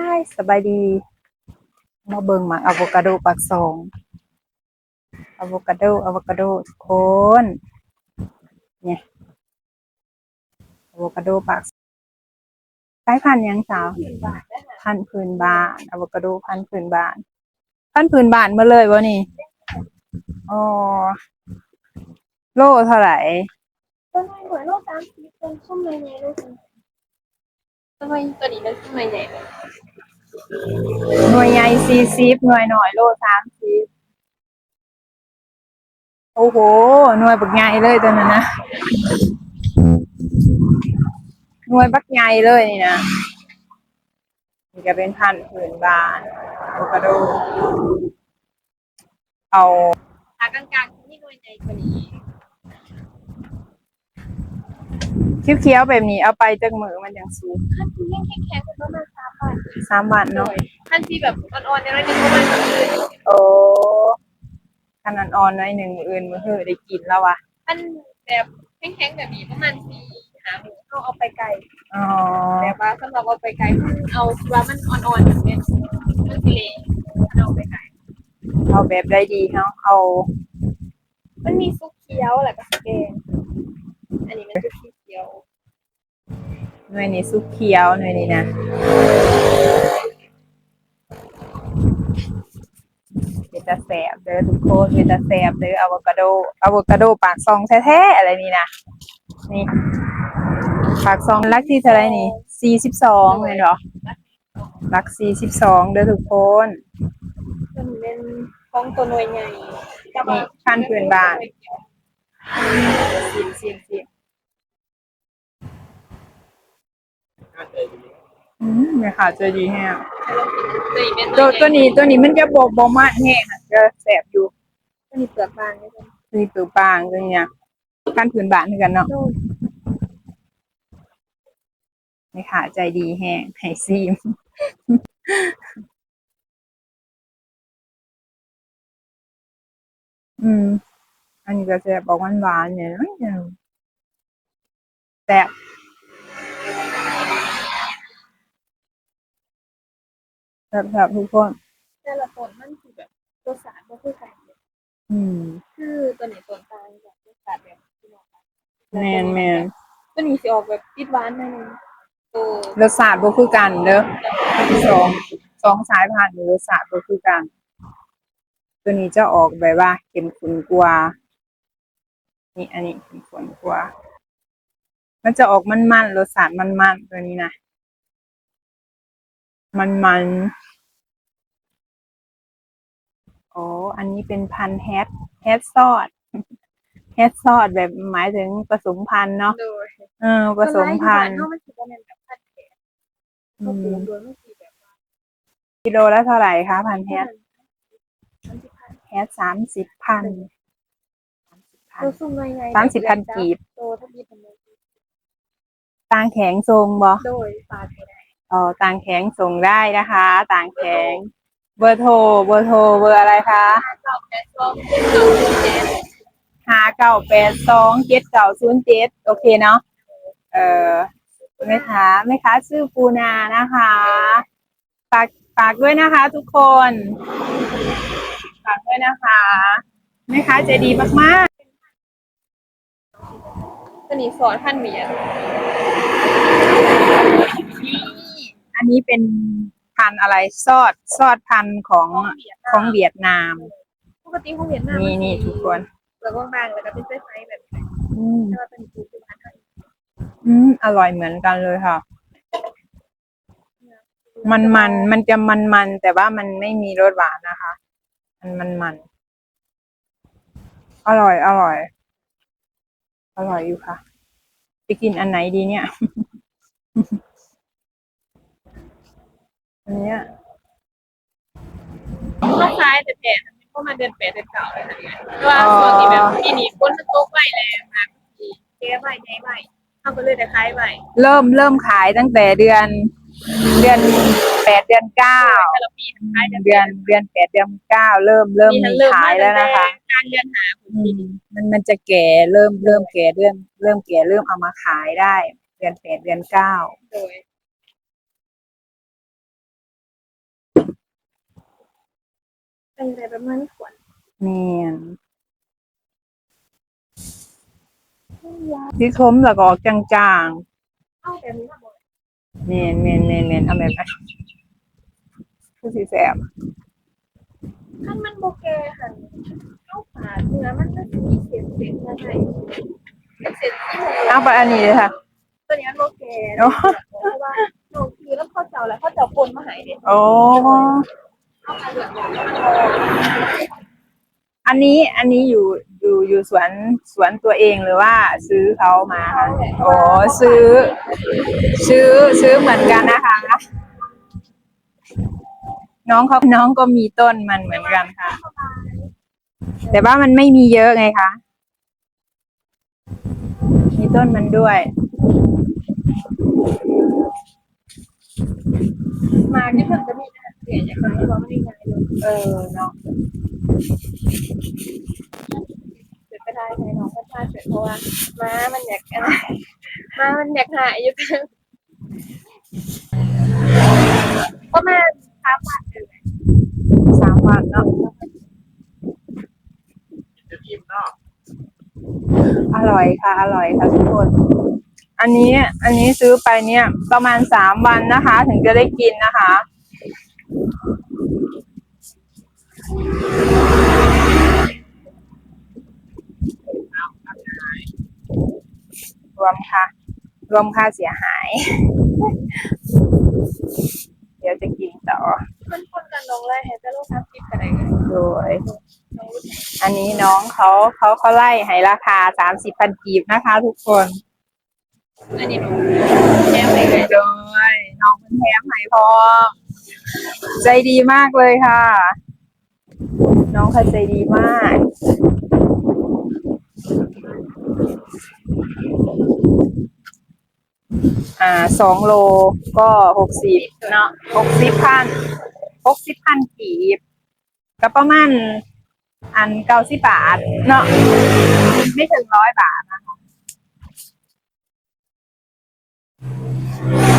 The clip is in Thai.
ายสบายดี มาเบิ่งหมากอะโวคาโดปากซองอะโวคาโดอะโวคาโดทุกคน เนี่ยอะโวคาโดปากสายพันยังสาว พันพื้นบ้านอะโวคาโดพันพื้นบ้าน พันพื้นบ้านมาเลยวะนี่อ๋อโลเท่าไหร่ต้นไม้หัวโลกตามสีต้นส้มเลยไงลูก ต้นไม้ตัวนี้เป็นส้มเลยไงหน่วยใหญ่สี่สิบหน่วยหน่อยโลสามสิบโอ้โห หน่วยบักใหญ่เลยตัวนั้นนะหน่วยบักใหญ่เลยนี่นะนี่ก็เป็นพันธุ์ผืนบ้านอะโวคาโด เอาขากลางๆที่หน่วยใหญ่กว่านี้ เคี้ยวๆแบบนี้เอาไปจากมือมันยังสูงขั้นที่แข็งแข็งเป็นประมาณสามบาทสามบาทเนาะขั้นที่แบบอ่อนๆในร้อยหนึ่งประมาณนี้โอ้ขนาดอ่อนหน้อยหนึ่งมืออื่นมือเฮือได้กินแล้ววะขั้นแบบแข็งๆแบบนี้ประมาณสี่หาหมูเอาเอาไปไกลอ๋อแต่ว่าสำหรับเอาไปไกลเอาที่ว่ามันอ่อนๆแบบนี้มันสิเละเอาไปไกลเอาแบบได้ดีเนาะเอา มันมีซุปเคี้ยวแหละก็สแกนอันนี้มันซุปเคี้ยว หน่วยนี้ซุปเคี้ยวหน่วยนี้นะเป็นตาแสบเด้อทุกคนเป็นตาแสบเด้ออะโวคาโดอะโวคาโดปากซองแท้ๆอะไรนี่นะนี่ปากซองลักที่เท่าไหรนี่สี่สิบสองเลยเหรอลักสี่สิบสองเด้อทุกคนมันเป็นของตัวหน่วยใหญ่นี่พันธุ์พื้นบ้านสิบสิบสิบ อืมไม่ค่ะเจอดีแฮะตัวตัวนี้ตัวนี้มันจะบบบมันแห้งอะจะแสบอยู่ตัวนี้เปลือกบางนี่เป็นมีปือปางตัวเนี้ยขั้นผืนบานเหมือนกันเนาะโดนไม่ค่ะใจดีแห้งไห้ซีมอืม อันนี้ก็จะบอกหวานๆเนี่ยนะ แซ่บแซ่บๆทุกคน แต่ละต้นมันคือแบบตัวสารก็คือกันเลยอืม คือตัวไหนต้นตาลแบบตัวสารแบบที่บอกไปแมนแมนตัวนี้สิออกแบบติดหวานหน่อยนึงตัวรสชาติบ่คือกันเด้อสองสองสายพันธุ์นี่รสชาติบ่คือกัน ตัวนี้จะออกแบบว่าเข้มข้นกว่า นี่อันนี้เข้มข้นกว่า มันจะออกมันๆรสชาติมันๆตัวนี้นะ มันๆอ๋ออันนี้เป็นพันธุ์แฮดแฮดซอดแฮดซอดแบบหมายถึงผสมพันธุ์เนาะ โดยเออผสมพันธุ์เนาะมันสิบ่แม่นแบบพันธุ์แขกอืเขาปลูมกโดยมันสิแบบว่ากิโลละเท่าไหร่คะพันธุ์แฮดมันสิพันธุ์แฮดสามสิบพันตัวซุ่มหน่อยใหญ่สามสิบพันกีบตัวถ้ามีพันเลยต่างแข็งทรงบ่โดยฝากไปได้ อ๋อต่างแข็งส่งได้นะคะ ต่างแข็ง เบอร์โทร เบอร์โทร เบอร์อะไรคะเก้าแปดสองเจ็ดเก้าศูนย์เจ็ดห้าเก้าแปดสองเจ็ดเก้าศูนย์เจ็ดโอเคเนาะ เออแม่ค้าแม่ค้าชื่อปูนานะคะ ฝากฝากด้วยนะคะทุกคน ฝากด้วยนะคะแม่ค้าใจดีมากตัวนี้สอนพันเหมียนๆนี่ อันนี้เป็นพันธุ์อะไรซอดซอดพันธุ์ของของเวียดนาม ปกติของเวียดนามนี่นี่ทุกคนแล้วก็บางแล้วก็เป็นไซส์แบบนี้อืมแต่ว่าเป็นปูคือพันธุ์อืมอร่อยเหมือนกันเลยค่ะ มันมันมันจะมันมันแต่ว่ามันไม่มีรสหวานนะคะ มันมันมันอร่อย อร่อย อร่อยอยู่ค่ะจะกินอันไหนดีเนี่ย อันเนี้ยก็คล้ายแต่แก่มันก็มาเดือนแปดเดือนเก้าเลยนะเพราะว่าส่วนที่แบบที่นี่คนมันตกไว้แล้วมาที่แก้ไว้ใหญ่ไว้ทำไปเลยแต่คล้ายไว้เริ่มเริ่มขายตั้งแต่เดือน เดือนแปดเดือนเก้าแต่ละปีคล้ายเดือนเดือนเดือนแปดเดือนเก้าเริ่มเริ่มมีขายแล้วนะคะกางเดือนหาคุณพี่มมันมันจะแก่เริ่มเริ่มแก่เริ่มเริ่มแก่เริ่มเอามาขายได้ เดือนแปดเดือนเก้า โดย อะไรประมาณนี้ขวดเมียนที่ทมแล้วก็ออกจางเอาแบบนี้มาหมดๆเมียนเมียนเมียนเมียนเอาแบบไหนคือสีแสบถ้ามันโบเกหันเข้าฝาเนื้อมันจะมีเศษเศษเนื้อในเป็นเศษที่หกเอาไปอันนี้เลยค่ะ ตัวนี้มันโบเกโอ้เพราะว่าหนูคือแล้วข้าวเจ้าแล้วข้าวเจ้าปนมาใหายเด็ดโอ้เอันนี้อันนี้อยู่อยู่อยู่สวนสวนตัวเองหรือว่าซื้อเขามาคะโอ้ซื้อ ซื้อซื้อเหมือนกันนะคะ น้องเขาน้องก็มีต้นมันเหมือนกันค่ะ แต่ว่ามันไม่มีเยอะไงคะมีต้นมันด้วยมาที่เพิ่งจะมี เสียอย่างไรว่าไม่ได้ไงเลยเออเนาะเกิดก็ได้ไงน้องก็พลาดเสร็จเพราะว่าม้ามันอยากอะไรม้ามันอยากหายอยู่กันประมาณสามบาทเลยสามวันเนาะจะอิ่มเนาะอร่อยค่ะ อร่อยค่ะทุกคน อันนี้อันนี้ซื้อไปเนี่ย ประมาณสามวันนะคะ ถึงจะได้กินนะคะ รวมค่ะ รวมค่าเสียหาย เดี๋ยวจะกินต่อ มันคนกันลงเลยเห็นจะลูกค้าคิดกันอะไรกันโดย อันนี้น้องเขาเขาเขาไล่ให้ราคาสามสิบพันกีบนะคะทุกคน อันนี้หนูแย่เลยโดยน้องเป็นแถมไหพร้อมใจดีมากเลยค่ะ น้องเขาใจดีมากอ่าสองโลก็หกสิบเนาะหกสิบพันหกสิบพันกีบก็ประมาณอันเก้าสิบบาท เนาะไม่ถึงร้อยบาทนะคะ Thank you.